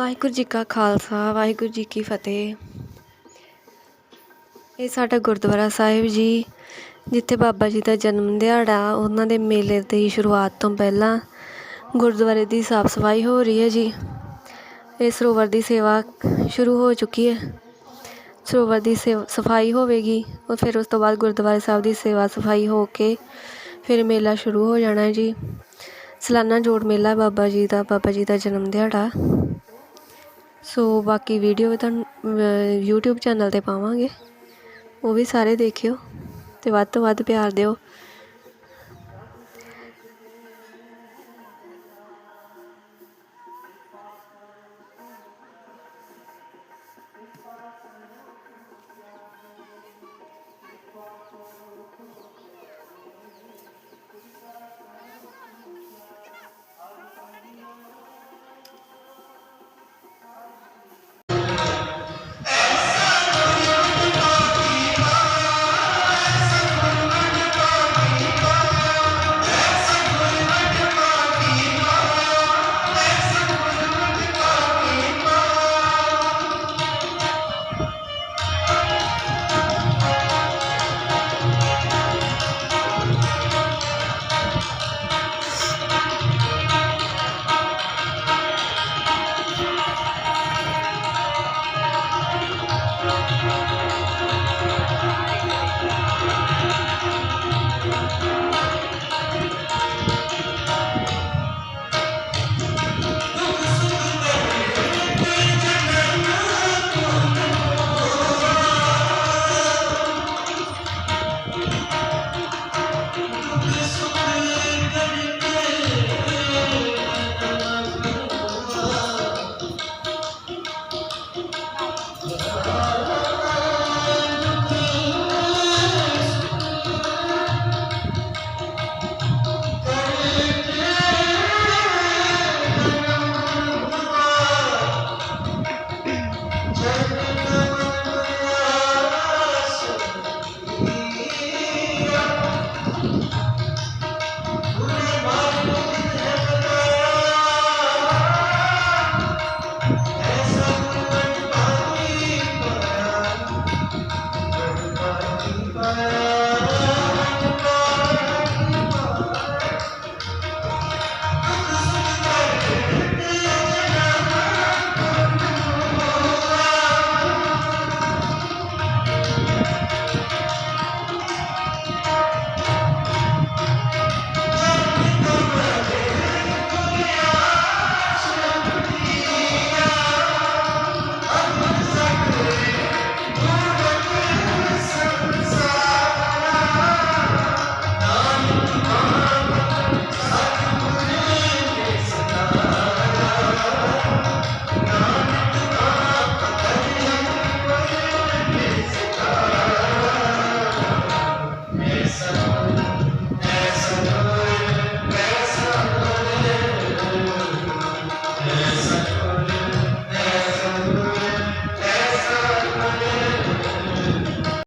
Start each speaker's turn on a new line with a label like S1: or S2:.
S1: ਵਾਹਿਗੁਰੂ ਜੀ ਕਾ ਖਾਲਸਾ, ਵਾਹਿਗੁਰੂ ਜੀ ਕੀ ਫਤਿਹ। ਇਹ ਸਾਡਾ ਗੁਰਦੁਆਰਾ ਸਾਹਿਬ ਜੀ, ਜਿੱਥੇ ਬਾਬਾ ਜੀ ਦਾ ਜਨਮ ਦਿਹਾੜਾ, ਉਹਨਾਂ ਦੇ ਮੇਲੇ ਦੀ ਸ਼ੁਰੂਆਤ ਤੋਂ ਪਹਿਲਾਂ ਗੁਰਦੁਆਰੇ ਦੀ ਸਾਫ਼ ਸਫ਼ਾਈ ਹੋ ਰਹੀ ਹੈ ਜੀ। ਇਹ ਸਰੋਵਰ ਦੀ ਸੇਵਾ ਸ਼ੁਰੂ ਹੋ ਚੁੱਕੀ ਹੈ। ਸਰੋਵਰ ਦੀ ਸੇਵ, ਸਫ਼ਾਈ ਹੋਵੇਗੀ ਉਹ ਫਿਰ ਉਸ ਤੋਂ ਬਾਅਦ ਗੁਰਦੁਆਰੇ ਸਾਹਿਬ ਦੀ ਸੇਵਾ ਸਫ਼ਾਈ ਹੋ ਕੇ ਫਿਰ ਮੇਲਾ ਸ਼ੁਰੂ ਹੋ ਜਾਣਾ ਹੈ ਜੀ। ਸਲਾਨਾ ਜੋੜ ਮੇਲਾ ਬਾਬਾ ਜੀ ਦਾ, ਬਾਬਾ ਜੀ ਦਾ ਜਨਮ ਦਿਹਾੜਾ। ਸੋ ਬਾਕੀ ਵੀਡੀਓ ਵੀ ਤੁਹਾਨੂੰ ਅਹ, YouTube ਚੈਨਲ ਤੇ ਪਾਵਾਂਗੇ। ਉਹ ਵੀ ਸਾਰੇ ਦੇਖਿਓ ਤੇ ਵੱਧ ਤੋਂ ਵੱਧ ਪਿਆਰ ਦਿਓ।